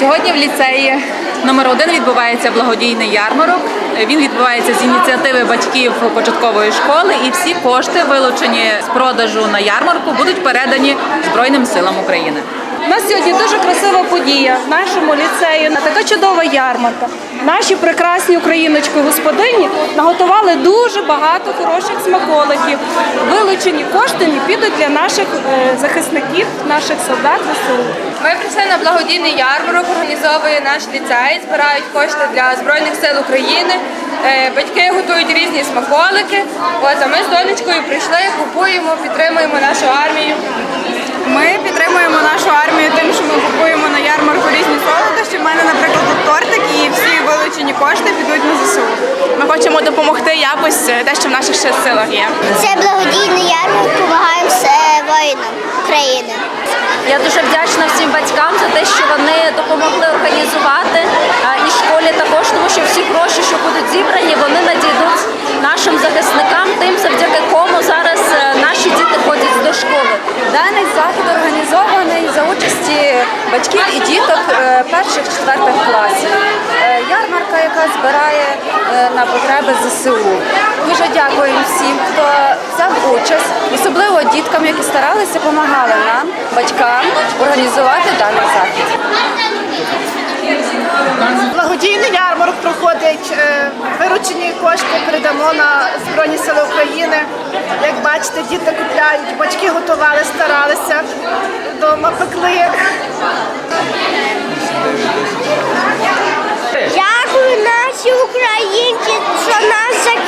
Сьогодні в ліцеї номер 1 відбувається благодійний ярмарок. Він відбувається з ініціативи батьків початкової школи, і всі кошти, вилучені з продажу на ярмарку, будуть передані Збройним силам України. У нас сьогодні дуже красива подія в нашому ліцеї. Така чудова ярмарка. Наші прекрасні україночки господині наготували дуже багато хороших смаколиків. Вилучені кошти підуть для наших е, захисників, наших солдат ЗСУ. Ми прийшли на благодійний ярмарок, організовує наш ліцей, збирають кошти для Збройних сил України. Е, Батьки готують різні смаколики. От, а ми з донечкою прийшли, купуємо, підтримуємо нашу армію. Ми підтримуємо нашу армію тим, що ми купуємо на ярмарку різні солодощі. У мене, наприклад, тут тортик і всі вилучені кошти підуть на ЗСУ. Ми хочемо допомогти якось е, те, що в наших ще силах є. Це благодійний ярмарок, допомагаємо воїнам України. Я дуже всім батькам за те, що вони допомогли організувати і школі також, тому що всі гроші, що будуть зібрані, вони надійдуть нашим захисникам, тим, завдяки кому зараз е, наші діти ходять до школи. Даний захід організований за участі батьків і діток е, перших четвертих класів. Е, Ярмарка, яка збирає е, на потреби ЗСУ. Дякуємо всім, хто взяв участь, особливо діткам, які старалися, допомагали нам, батькам, організувати даний захід. Благодійний ярмарок проходить. е, Виручені кошти передамо на Збройні Сили України. Як бачите, діти купляють, батьки готували, старалися, вдома пекли. Дякую наші українці, що нас захищають.